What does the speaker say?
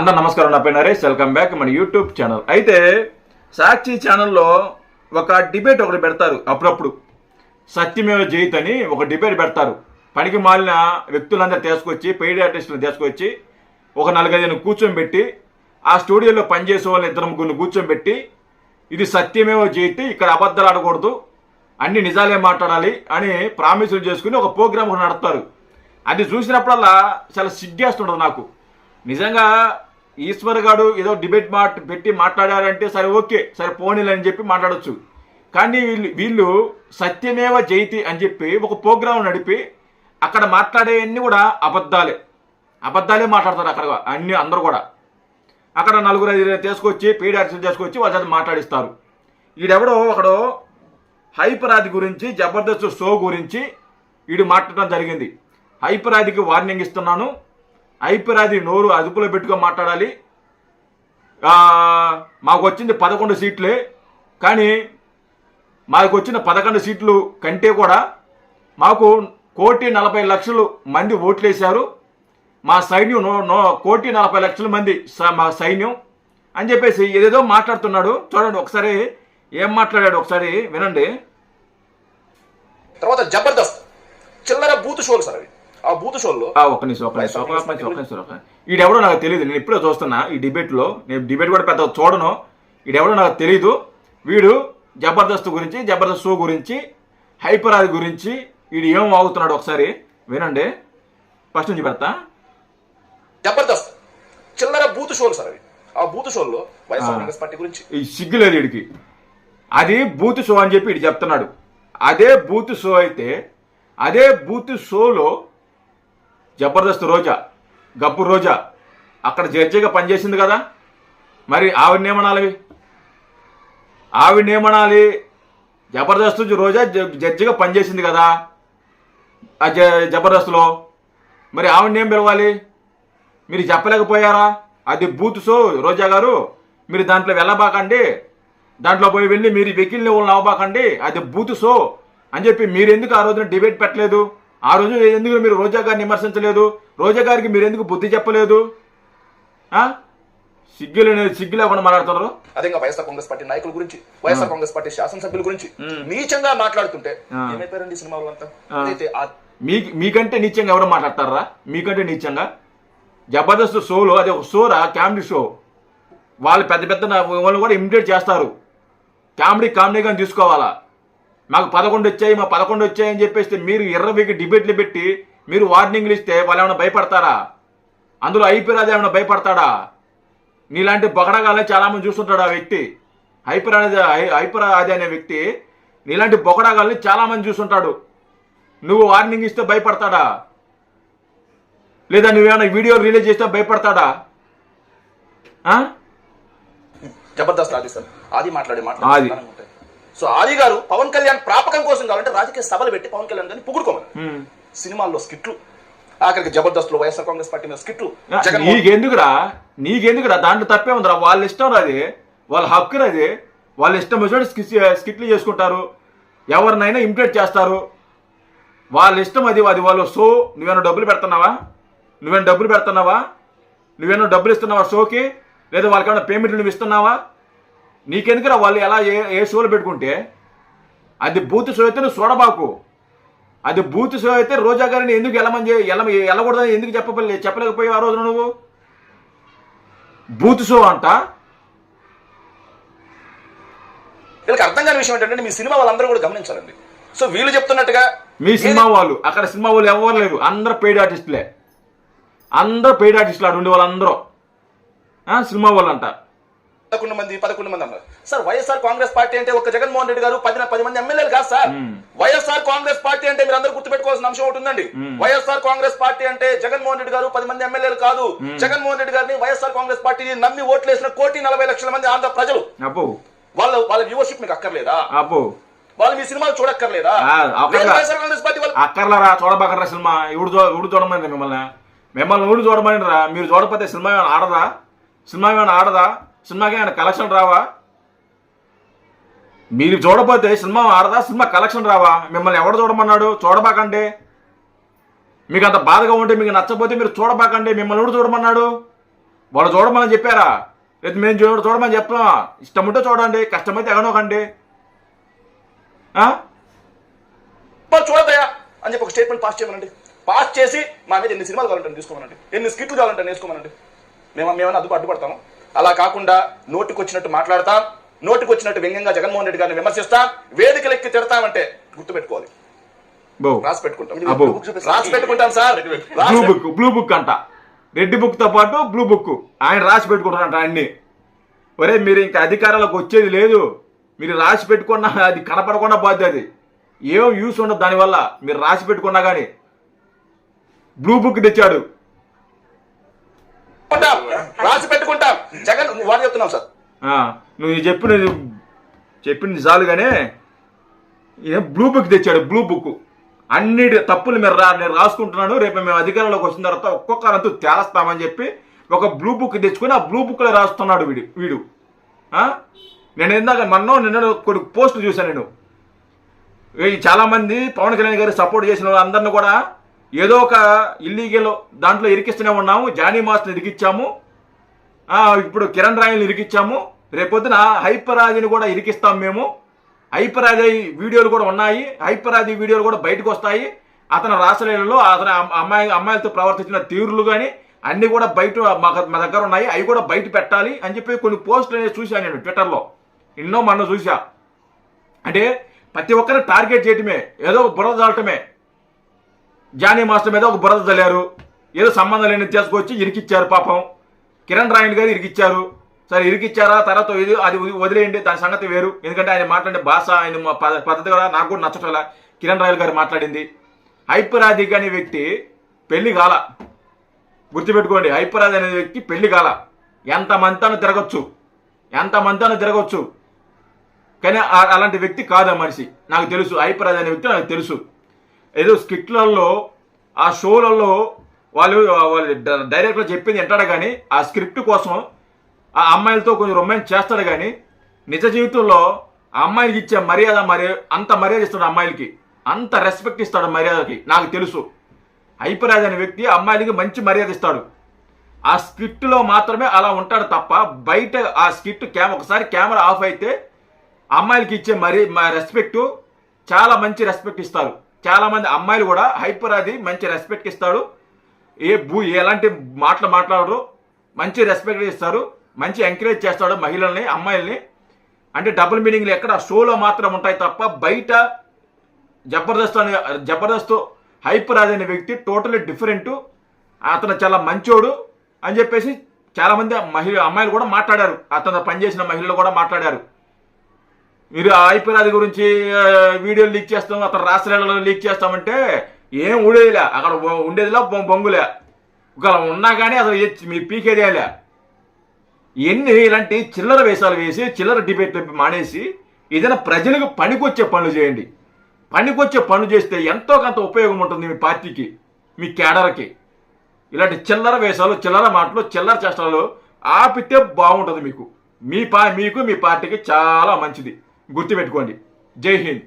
అందరు నమస్కారం నా పేరు నరేష్. వెల్కమ్ బ్యాక్ మన యూట్యూబ్ ఛానల్ అయితే సాక్షి ఛానల్లో ఒక డిబేట్ ఒకటి పెడతారు అప్పుడప్పుడు. సత్యమేవ జయిత్ అని ఒక డిబేట్ పెడతారు. పనికి మాలిన వ్యక్తులందరూ తీసుకొచ్చి పెయిడ్ ఆర్టిస్టులు తీసుకొచ్చి ఒక నలుగైదు కూర్చోబెట్టి ఆ స్టూడియోలో పనిచేసే వాళ్ళని ఇద్దరు ముగ్గురు కూర్చోబెట్టి ఇది సత్యమేవ జయిత్ ఇక్కడ అబద్ధాలు ఆడకూడదు అన్ని నిజాలే మాట్లాడాలి అని ప్రామిసులు చేసుకుని ఒక ప్రోగ్రామ్ ఒకటి నడుపుతారు. అది చూసినప్పుడల్లా చాలా సిగ్గేస్తుండదు నాకు. నిజంగా ఈశ్వర్ గారు ఏదో డిబేట్ మాట పెట్టి మాట్లాడారంటే సరే ఓకే సరే పోనీలు అని చెప్పి మాట్లాడచ్చు. కానీ వీళ్ళు వీళ్ళు సత్యమేవ జయతి అని చెప్పి ఒక ప్రోగ్రాం నడిపి అక్కడ మాట్లాడేవన్నీ కూడా అబద్ధాలే. అబద్ధాలే మాట్లాడతారు అక్కడ అన్ని అందరూ కూడా. అక్కడ నలుగురు ఐదు తీసుకొచ్చి పెయిడ్ తీసుకొచ్చి వాళ్ళ చేత మాట్లాడిస్తారు. ఈడెవడో ఒకడో హైపరాది గురించి జబర్దస్త్ షో గురించి వీడు మాట్లాడడం జరిగింది. హైపరాదికి వార్నింగ్ ఇస్తున్నాను. ఐపరాది నోరు అదుపులో పెట్టుకొని మాట్లాడాలి. మాకు వచ్చింది పదకొండు సీట్లే కానీ మాకు వచ్చిన పదకొండు సీట్లు కంటే కూడా మాకు కోటి నలభై లక్షలు మంది ఓట్లేశారు. మా సైన్యం నో కోటి నలభై లక్షల మంది స- మా సైన్యం. అని చెప్పేసి ఏదేదో మాట్లాడుతున్నాడు. చూడండి ఒకసారి ఏం మాట్లాడాడు ఒకసారి వినండి. తర్వాత జబర్దస్త్ చిల్లర బూత్ షోలు సార్ అవి. ఆ బూత్ షోల్లో? ఆ, ఒక్క నిమిషం ఒక్క నిమిషం ఒక్క నిమిషం ఒక్క నిమిషం. ఈడెవడో నాకు తెలియదు. నేను ఇప్పుడే చూస్తున్నా ఈ డిబేట్లో. నేను డిబేట్ కూడా పెద్ద చూడను. ఈడెవడో నాకు తెలియదు వీడు జబర్దస్త్ గురించి జబర్దస్త్ షో గురించి హైపరాది గురించి వీడు ఏం వాగుతున్నాడు ఒకసారి వినండి. ఫస్ట్ నుంచి పెడతా. జబర్దస్త్. చిల్లర బూత్ షోలు సార్ అవి. ఆ బూత్ షోల్లో వైఎస్ఆర్ పార్టీ గురించి. ఈ సిగ్గులేదు వీడికి అది బూత్ షో అని చెప్పి ఇటు చెప్తున్నాడు. అదే బూత్ షో అయితే అదే బూత్ షోలో జబర్దస్త్ రోజా గబ్బు రోజా. అక్కడ జడ్జిగా పనిచేసింది కదా? మరి ఆవిడ నియమనాలి ఆవిడ నియమనాలి జబర్దస్త్ రోజా జడ్జిగా పనిచేసింది కదా? ఆ జ- జబర్దస్త్లో. మరి ఆవిడ ఏం పిలవాలి? మీరు చెప్పలేకపోయారా? అది బూత్ షో రోజా గారు. మీరు దాంట్లో వెళ్ళబాకండి. దాంట్లో పోయి వెళ్ళి మీరు వెకిల్ని వాళ్ళని అవ్వబాకండి అది బూత్ షో అని చెప్పి మీరు ఎందుకు ఆ రోజున డిబేట్ పెట్టలేదు? ఆ రోజు ఎందుకు మీరు రోజా గారిని విమర్శించలేదు? రోజా గారికి మీరు ఎందుకు బుద్ధి చెప్పలేదు? సిగ్గులు సిగ్గు లేకుండా మాట్లాడుతున్నారు? అదే ఇంకా వైఎస్ఆర్ కాంగ్రెస్ పార్టీ నాయకుల గురించి వైఎస్ఆర్ కాంగ్రెస్ పార్టీ శాసనసభ్యుల గురించి నీచంగా మాట్లాడుతుంటే. ఏమైపోయారండి సినిమా వాళ్ళంతా మీకంటే నీచంగా ఎవరు మాట్లాడతారా? మీకంటే నీచంగా? జబర్దస్త్ షోలో అది ఒక షోరా? Comedy show? వాళ్ళు పెద్ద పెద్ద వాళ్ళు కూడా ఇమిటేట్ చేస్తారు. కామెడీ కామెడీగా తీసుకోవాలా? మాకు పదకొండు వచ్చాయి మా పదకొండు వచ్చాయి అని చెప్పేస్తే మీరు ఇరవైకి డిబేట్లు పెట్టి మీరు వార్నింగ్లు ఇస్తే వాళ్ళు ఏమైనా భయపడతారా? అందులో ఐపీరాజు ఏమైనా భయపడతాడా? నీలాంటి బొగడగాలని చాలా మంది చూస్తుంటాడు ఆ వ్యక్తి. హైపర్ అనేది హైపర్ అది అనే వ్యక్తి నీలాంటి బొగడగాలని చాలా మంది చూస్తుంటాడు. నువ్వు వార్నింగ్ ఇస్తే భయపడతాడా? లేదా నువ్వేమైనా వీడియో రిలీజ్ చేస్తే భయపడతాడా? జబర్దస్త్ ఆది సార్. ఆది మాట్లాడే. మాట్లాడే సో ఆది గారు పవన్ కళ్యాణ్ ప్రాపకం కోసం కావాలంటే రాజకీయ సభలు పెట్టి పవన్ కళ్యాణ్ గారిని పొగుడుకోమని. సినిమాల్లో స్కిట్లు. ఆఖరికి జబర్దస్త్లో వైఎస్ఆర్ కాంగ్రెస్ పార్టీ మీద స్కిట్లు. నీకెందుకురా? నీకెందుకురా? దాంట్లో తప్పే ఉందిరా. వాళ్ళ ఇష్టం అది. వాళ్ళ హక్కు అది. వాళ్ళ ఇష్టం వచ్చినట్టు స్కి- స్కిట్లు చేసుకుంటారు. ఎవరినైనా ఇమిటేట్ చేస్తారు. వాళ్ళ ఇష్టం అది అది. వాళ్ళు షో నువ్వేమైనా డబ్బులు పెడుతున్నావా? నువ్వేమైనా డబ్బులు పెడుతున్నావా? నువ్వేమైనా డబ్బులు ఇస్తున్నావా షోకి? లేదా వాళ్ళకైనా పేమెంట్ నువ్వు ఇస్తున్నావా? నీకెందుకురా వాళ్ళు ఎలా ఏ ఏ షోలు పెట్టుకుంటే? అది బూత్ షో అయితే నువ్వు చూడబాకు అది బూత్ షో అయితే రోజా గారిని ఎందుకు ఎలమని చే- ఎల వెళ్ళకూడదని ఎందుకు చెప్పలే చెప్పలేకపోయావు ఆ రోజున నువ్వు? బూత్ షో అంట. వీళ్ళకి అర్థం కాని విషయం ఏంటంటే మీ సినిమా వాళ్ళందరూ కూడా గమనించాలండి. సో వీళ్ళు చెప్తున్నట్టుగా మీ సినిమా వాళ్ళు అక్కడ సినిమా వాళ్ళు ఎవరు లేరు. అందరూ పెయిడ్ ఆర్టిస్టులే. అందరూ పెయిడ్ ఆర్టిస్టులు ఆడు ఉండే వాళ్ళందరూ సినిమా వాళ్ళు అంట పదకొండు మంది పదకొండు మంది అన్నారు. సార్ వైఎస్ఆర్ కాంగ్రెస్ పార్టీ అంటే ఒక జగన్మోహన్ రెడ్డి గారు పది పది మంది ఎమ్మెల్యేలు కాదు సార్. వైఎస్ఆర్ కాంగ్రెస్ పార్టీ అంటే మీరు అందరూ గుర్తుపెట్టుకోవాల్సిన అంశం ఒకటి ఉందండి. వైఎస్ఆర్ కాంగ్రెస్ పార్టీ అంటే జగన్మోహన్ రెడ్డి గారు పది మంది ఎమ్మెల్యేలు కాదు. జగన్మోహన్ రెడ్డి గారిని వైఎస్ఆర్ కాంగ్రెస్ పార్టీని నమ్మి ఓట్లేసిన కోటి నలభై లక్షల మంది ఆంధ్ర ప్రజలు. అబ్బో. వాళ్ళ వాళ్ళ వ్యూవర్షిప్ మీకు అక్కర్లేదా? అబ్బో. వాళ్ళు మీ సినిమాలు చూడక్కర్లేదా? అక్కర్లరా? చూడబాకరా సినిమా. ఇప్పుడు చూ ఇప్పుడు చూడమని మిమ్మల్ని? మిమ్మల్ని ఊరు చూడమని రా మీరు చూడకపోతే సినిమా ఏమైనా ఆడదా? సినిమా ఏమైనా ఆడదా? సినిమాకి ఏమైనా కలెక్షన్ రావా? మీరు చూడపోతే సినిమా ఆడదా? సినిమా కలెక్షన్ రావా? మిమ్మల్ని ఎవడు చూడమన్నాడు? చూడబాకండి. మీకు అంత బాధగా ఉంటే మీకు నచ్చకపోతే మీరు చూడబాకండి. మిమ్మల్ని ఎవడు చూడమన్నాడు? వాళ్ళు చూడమని చెప్పారా? లేదు మేము చూడ చూడమని చెప్తామా ఇష్టం ఉంటే చూడండి కష్టమైతే ఎగనోకండి. చూడదయా అని చెప్పి ఒక స్టేట్మెంట్ పాస్ చేయమనండి. పాస్ చేసి మా మీద ఎన్ని సినిమాలు కావాలంటే తీసుకోమనండి. ఎన్ని స్కిట్లు కావాలంటే నేర్చుకోమనండి మేము మేమైనా అదుపు అడ్డుపడతాము? అలా కాకుండా నోటికి వచ్చినట్టు మాట్లాడతాం నోటికి వచ్చినట్టు వ్యంగ్యంగా జగన్మోహన్ రెడ్డి గారిని విమర్శిస్తాం వేదికలెక్కి తిడతామంటే గుర్తుపెట్టుకోవాలి. రాసి పెట్టుకుంటాం. రాసి పెట్టుకుంటాం sir. Blue book blue book అంట. రెడ్ బుక్తో పాటు బ్లూ బుక్ ఆయన రాసి పెట్టుకుంటారంట అన్ని. ఒరే మీరు ఇంకా అధికారంలోకి వచ్చేది లేదు. మీరు రాసి పెట్టుకున్న అది కనపడకుండా పోద్ది అది. ఏం యూస్ ఉండదు దానివల్ల. మీరు రాసి పెట్టుకున్నా కానీ బ్లూ బుక్ తెచ్చాడు. పెట్టుకుంటాం. రాసి పెట్టుకుంటాం. జగన్ వాడు చెప్తున్నాం సార్. నువ్వు చెప్పిన చెప్పింది చాలుగానే బ్లూ బుక్ తెచ్చాడు బ్లూ బుక్ అన్నిటి తప్పులు మీరు రా నేను రాసుకుంటున్నాను రేపు మేము అధికారంలోకి వచ్చిన తర్వాత ఒక్కొక్కరంతూ తేలస్తామని చెప్పి ఒక బ్లూ బుక్ తెచ్చుకొని ఆ బ్లూ బుక్లో రాస్తున్నాడు వీడు వీడు. నేను ఇందాక మొన్న నిన్న కొన్ని పోస్టులు చూశాను నేను. చాలామంది పవన్ కళ్యాణ్ గారు సపోర్ట్ చేసిన వాళ్ళందరినీ కూడా ఏదో ఒక ఇల్లీగల్ దాంట్లో ఇరికిస్తూనే ఉన్నాము జానీ మాస్ని ఇరికిచ్చాము ఇప్పుడు కిరణ్ రాయల్ని ఇరికిచ్చాము రేపొద్దున హైపరాజిని కూడా ఇరికిస్తాం మేము. హైపరాది వీడియోలు కూడా ఉన్నాయి హైపరాది వీడియోలు కూడా బయటకు వస్తాయి. అతని రాసలీలలో అతని అమ్మాయి అమ్మాయిలతో ప్రవర్తించిన తీరులు కానీ అన్ని కూడా బయట మా మా దగ్గర ఉన్నాయి అవి కూడా బయట పెట్టాలి అని చెప్పి కొన్ని పోస్టులు అనేది చూశాను నేను ట్విట్టర్లో. ఎన్నో మొన్న చూసా అంటే ప్రతి ఒక్కరిని టార్గెట్ చేయటమే ఏదో ఒక బురద జానీ మాస్టర్ మీద ఒక బురద చల్లారు ఏదో సంబంధం లేని తీసుకొచ్చి ఇరికిచ్చారు పాపం. కిరణ్ రాయన్ గారు ఇరికిచ్చారు. సరే ఇరికిచ్చారా? తర్వాత ఇది అది వదిలేయండి. దాని సంగతి వేరు. ఎందుకంటే ఆయన మాట్లాడే భాష ఆయన మా పద్ధతి కూడా నాకు కూడా నచ్చట్లా కిరణ్ రాయల్ గారు మాట్లాడింది. హైపరాధిక్ అనే వ్యక్తి పెళ్ళి కాల గుర్తుపెట్టుకోండి హైపరాధి అనే వ్యక్తి పెళ్ళి కాల ఎంత మంతాను తిరగచ్చు? ఎంత మంతాను తిరగచ్చు? కానీ అలాంటి వ్యక్తి కాదు ఆ మనిషి. నాకు తెలుసు హైపరాధి అనే వ్యక్తి నాకు తెలుసు. ఏదో స్క్రిప్ట్లలో ఆ షోలలో వాళ్ళు వాళ్ళు డైరెక్ట్లో చెప్పింది వింటాడు కానీ ఆ స్క్రిప్ట్ కోసం ఆ అమ్మాయిలతో కొంచెం రొమాన్స్ చేస్తాడు కానీ నిజ జీవితంలో ఆ అమ్మాయిలకి ఇచ్చే మర్యాద మరి అంత మర్యాద ఇస్తాడు అమ్మాయిలకి. అంత రెస్పెక్ట్ ఇస్తాడు మర్యాదకి నాకు తెలుసు. హైపరాజ్ అనే వ్యక్తి అమ్మాయిలకి మంచి మర్యాద ఇస్తాడు. ఆ స్క్రిప్ట్లో మాత్రమే అలా ఉంటాడు తప్ప బయట ఆ స్క్రిప్ట్ క్యామ్ ఒకసారి కెమెరా ఆఫ్ అయితే అమ్మాయిలకి ఇచ్చే మరి రెస్పెక్ట్ చాలా మంచి రెస్పెక్ట్ ఇస్తారు. చాలా మంది అమ్మాయిలు కూడా హైపర్ అది మంచి రెస్పెక్ట్ ఇస్తాడు ఏ భూ ఎలాంటి మాటలు మాట్లాడరు. మంచి రెస్పెక్ట్ ఇస్తారు. మంచి ఎంకరేజ్ చేస్తాడు మహిళల్ని అమ్మాయిల్ని. అంటే డబుల్ మీనింగ్లు ఎక్కడ? షోలో మాత్రం ఉంటాయి తప్ప బయట జబర్దస్త్ అనే జబర్దస్త్ హైపర్ అనే వ్యక్తి టోటలీ డిఫరెంట్ అతను చాలా మంచోడు అని చెప్పేసి చాలామంది మహిళ అమ్మాయిలు కూడా మాట్లాడారు. అతను పనిచేసిన మహిళలు కూడా మాట్లాడారు. మీరు ఐపీఎల్ ఐపీఆర్ గురించి వీడియోలు లీక్ చేస్తాం అతను రాష్ట్రాలలో లీక్ చేస్తామంటే ఏం ఉండేదిలే అక్కడ ఉండేదిలా బొంగులే. ఒకవేళ ఉన్నా కానీ అసలు మీ మీ పీకేదేలే ఎన్ని ఇలాంటి చిల్లర వేషాలు వేసి చిల్లర డిబేట్ మానేసి ఏదైనా ప్రజలకు పనికొచ్చే పనులు చేయండి. పనికొచ్చే పనులు చేస్తే ఎంతో కొంత ఉపయోగం ఉంటుంది మీ పార్టీకి మీ కేడర్కి ఇలాంటి చిల్లర వేషాలు చిల్లర మాటలు చిల్లర చేష్టలు ఆపితే బాగుంటుంది మీకు. మీ పా మీకు మీ పార్టీకి చాలా మంచిది. గుర్తుపెట్టుకోండి. జై హింద్.